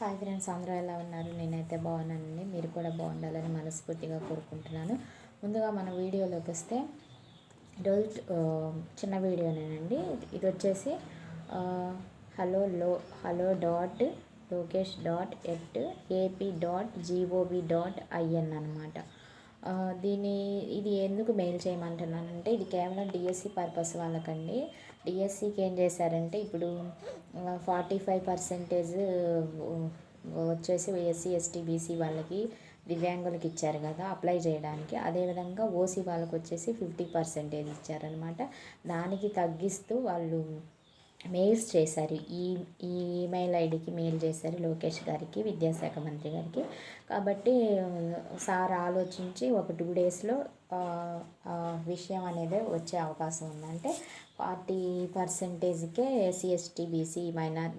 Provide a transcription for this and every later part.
Hi friends అందరూ ఎలా ఉన్నారు? నేనైతే బాగున్నానండి. మీరు కూడా బాగుండాలని మనస్ఫూర్తిగా కోరుకుంటున్నాను. ముందుగా మన వీడియోలోకి వస్తే ఈరోజు చిన్న వీడియోనేనండి. ఇది వచ్చేసి హలో లో hello dot Lokesh dot at AP dot GOB dot IN అనమాట దీని ఇది ఎందుకు మెయిల్ చేయమంటున్నానంటే ఇది కేవలం డిఎస్సి పర్పస్ వాళ్ళకండి. డిఎస్సికి ఏం చేశారంటే ఇప్పుడు ఫార్టీ ఫైవ్ పర్సెంటేజ్ వచ్చేసి ఎస్సీ ఎస్టీ బీసీ వాళ్ళకి దివ్యాంగులకు ఇచ్చారు కదా అప్లై చేయడానికి. అదేవిధంగా ఓసీ వాళ్ళకి వచ్చేసి ఫిఫ్టీ పర్సెంటేజ్ ఇచ్చారనమాట దానికి తగ్గిస్తూ వాళ్ళు మెయిల్స్ చేశారు. ఈ ఈ ఈమెయిల్ ఐడికి మెయిల్ చేశారు లోకేష్ గారికి విద్యాశాఖ మంత్రి గారికి. కాబట్టి సార్ ఆలోచించి ఒక టూ డేస్లో విషయం అనేది వచ్చే అవకాశం ఉందంటే ఫార్టీ పర్సెంటేజ్కే ఎస్సీ ఎస్టీ బీసీ మైనార్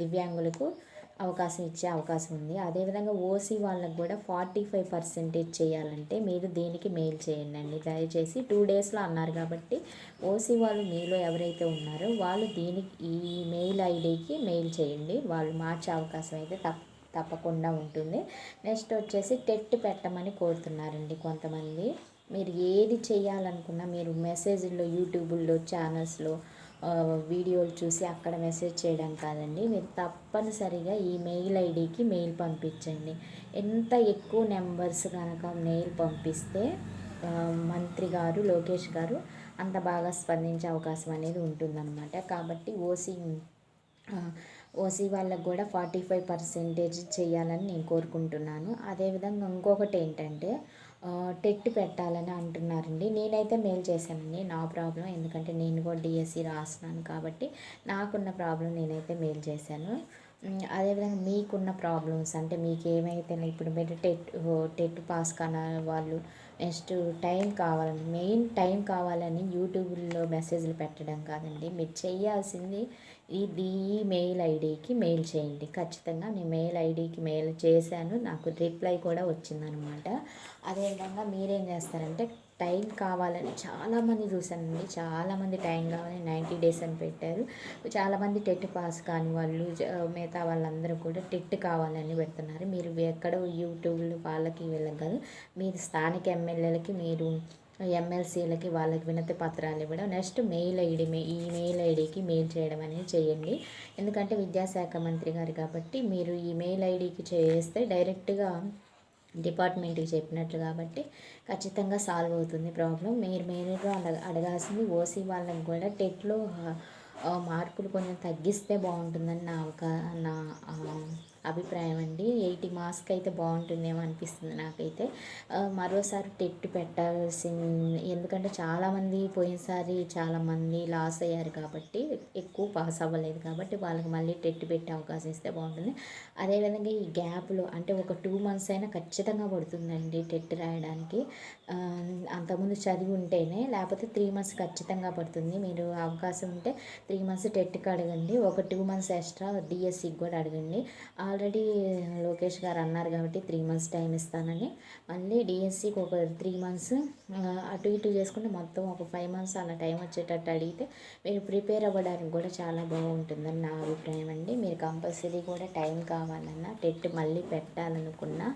దివ్యాంగులకు అవకాశం ఇచ్చే అవకాశం ఉంది. అదేవిధంగా ఓసీ వాళ్ళకు కూడా ఫార్టీ ఫైవ్ పర్సెంటేజ్ చేయాలంటే మీరు దీనికి మెయిల్ చేయండి అండి. దయచేసి టూ డేస్లో అన్నారు కాబట్టి ఓసీ వాళ్ళు మీలో ఎవరైతే ఉన్నారో వాళ్ళు దీనికి ఈ మెయిల్ ఐడికి మెయిల్ చేయండి. వాళ్ళు మార్చే అవకాశం అయితే తప్ప తప్పకుండా ఉంటుంది. నెక్స్ట్ వచ్చేసి టెట్ పెట్టమని కోరుతున్నారండి కొంతమంది. మీరు ఏది చేయాలనుకున్నా మీరు మెసేజ్లో యూట్యూబ్లో ఛానల్స్లో వీడియోలు చూసి అక్కడ మెసేజ్ చేయడం కాదండి. మీరు తప్పనిసరిగా ఈ మెయిల్ ఐడికి మెయిల్ పంపించండి. ఎంత ఎక్కువ నెంబర్స్ కనుక మెయిల్ పంపిస్తే మంత్రి గారు లోకేష్ గారు అంత బాగా స్పందించే అవకాశం అనేది ఉంటుందన్నమాట. కాబట్టి ఓసీ ఓసీ వాళ్ళకు కూడా ఫార్టీ ఫైవ్ పర్సెంటేజ్ చేయాలని నేను కోరుకుంటున్నాను. అదేవిధంగా ఇంకొకటి ఏంటంటే టెట్ పెట్టాలని అంటున్నారండి. నేనైతే మెయిల్ చేశానండి. నా ప్రాబ్లం. ఎందుకంటే నేను కూడా డిఎస్సి రాస్తున్నాను కాబట్టి నాకున్న ప్రాబ్లం నేనైతే మెయిల్ చేశాను. అదేవిధంగా మీకున్న ప్రాబ్లమ్స్ అంటే మీకు ఏమైతే ఇప్పుడు మీరు టెట్ టెట్ పాస్ కాన వాళ్ళు నెక్స్ట్ టైం కావాలని మెయిన్ టైం కావాలని యూట్యూబ్లో మెసేజ్లు పెట్టడం కాదండి. మీరు చేయాల్సింది ఇది ఈ మెయిల్ ఐడికి మెయిల్ చేయండి. ఖచ్చితంగా నేను మెయిల్ ఐడికి మెయిల్ చేశాను. నాకు రిప్లై కూడా వచ్చిందనమాట. అదేవిధంగా మీరేం చేస్తారంటే టైం కావాలని చాలామంది చూశానండి. చాలామంది టైం కావాలని నైంటీ డేస్ అని పెట్టారు. చాలామంది టెట్ పాస్ కాని వాళ్ళు మిగతా వాళ్ళందరూ కూడా టెట్ కావాలని పెడుతున్నారు. మీరు ఎక్కడో యూట్యూబ్లో వాళ్ళకి వెళ్ళగలరు. మీరు స్థానిక ఎమ్మెల్యేలకి మీరు ఎమ్మెల్సీలకి వాళ్ళకి వినతి పత్రాలు ఇవ్వడం. నెక్స్ట్ మెయిల్ ఐడి మే ఈ మెయిల్ ఐడికి మెయిల్ చేయడం అనేది చేయండి. ఎందుకంటే విద్యాశాఖ మంత్రి గారు కాబట్టి మీరు ఈ మెయిల్ ఐడికి చేస్తే డైరెక్ట్గా డిపార్ట్మెంట్కి చెప్పినట్లు కాబట్టి ఖచ్చితంగా సాల్వ్ అవుతుంది ప్రాబ్లం. మీరు మెయిన్గా అడగ అడగాల్సింది ఓసీ వాళ్ళకి కూడా. టెట్లో మార్కులు కొంచెం తగ్గిస్తే బాగుంటుందని నా ఒక నా అభిప్రాయం అండి. ఎయిటీ మార్క్స్కి అయితే బాగుంటుందేమో అనిపిస్తుంది నాకైతే. మరోసారి టెట్ పెట్టాల్సింది. ఎందుకంటే చాలామంది పోయినసారి చాలామంది లాస్ అయ్యారు కాబట్టి ఎక్కువ పాస్ అవ్వలేదు కాబట్టి వాళ్ళకి మళ్ళీ టెట్ పెట్టే అవకాశం ఇస్తే బాగుంటుంది. అదేవిధంగా ఈ గ్యాప్లో అంటే ఒక టూ మంత్స్ అయినా ఖచ్చితంగా పడుతుందండి టెట్ రాయడానికి. అంతకుముందు చదివి ఉంటేనే లేకపోతే త్రీ మంత్స్ ఖచ్చితంగా పడుతుంది. మీరు అవకాశం ఉంటే త్రీ మంత్స్ టెట్కి అడగండి ఒక టూ మంత్స్ ఎక్స్ట్రా డిఎస్సికి కూడా అడగండి. ఆల్రెడీ లోకేష్ గారు అన్నారు కాబట్టి త్రీ మంత్స్ టైం ఇస్తానని. మళ్ళీ డిఎస్సికి ఒక త్రీ మంత్స్ అటు ఇటు చేసుకుంటే మొత్తం ఒక ఫైవ్ మంత్స్ అలా టైం వచ్చేటట్టు అడిగితే మీరు ప్రిపేర్ అవ్వడానికి కూడా చాలా బాగుంటుందని నా అభిప్రాయం అండి. మీరు కంపల్సరీ కూడా టైం కావాలన్నా టెట్ మళ్ళీ పెట్టాలనుకున్నా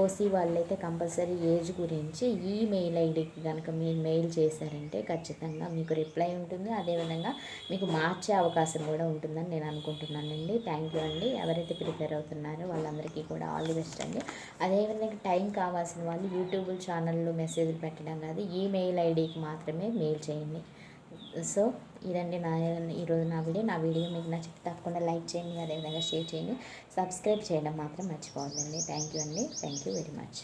ఓసీ వాళ్ళైతే కంపల్సరీ ఏజ్ గురించి ఈ మెయిల్ ఐడికి కనుక మీరు మెయిల్ చేశారంటే ఖచ్చితంగా మీకు రిప్లై ఉంటుంది. అదేవిధంగా మీకు మార్చే అవకాశం కూడా ఉంటుందని నేను అనుకుంటున్నానండి. థ్యాంక్ యూ అండి. ఎవరైతే ప్రిపేర్ అవుతున్నారో అందరికీ కూడా ఆల్ ది బెస్ట్ అండి. అదేవిధంగా టైం కావాల్సిన వాళ్ళు యూట్యూబ్ ఛానల్లో మెసేజ్లు పెట్టడం కాదు ఈమెయిల్ ఐడికి మాత్రమే మెయిల్ చేయండి. సో ఇదండి నా ఈరోజు నా వీడియో. నా వీడియో మీకు నచ్చితే తప్పకుండా లైక్ చేయండి అదేవిధంగా షేర్ చేయండి. సబ్స్క్రైబ్ చేయడం మాత్రం మర్చిపోవద్దండి. థ్యాంక్ యూ అండి. Thank you very much.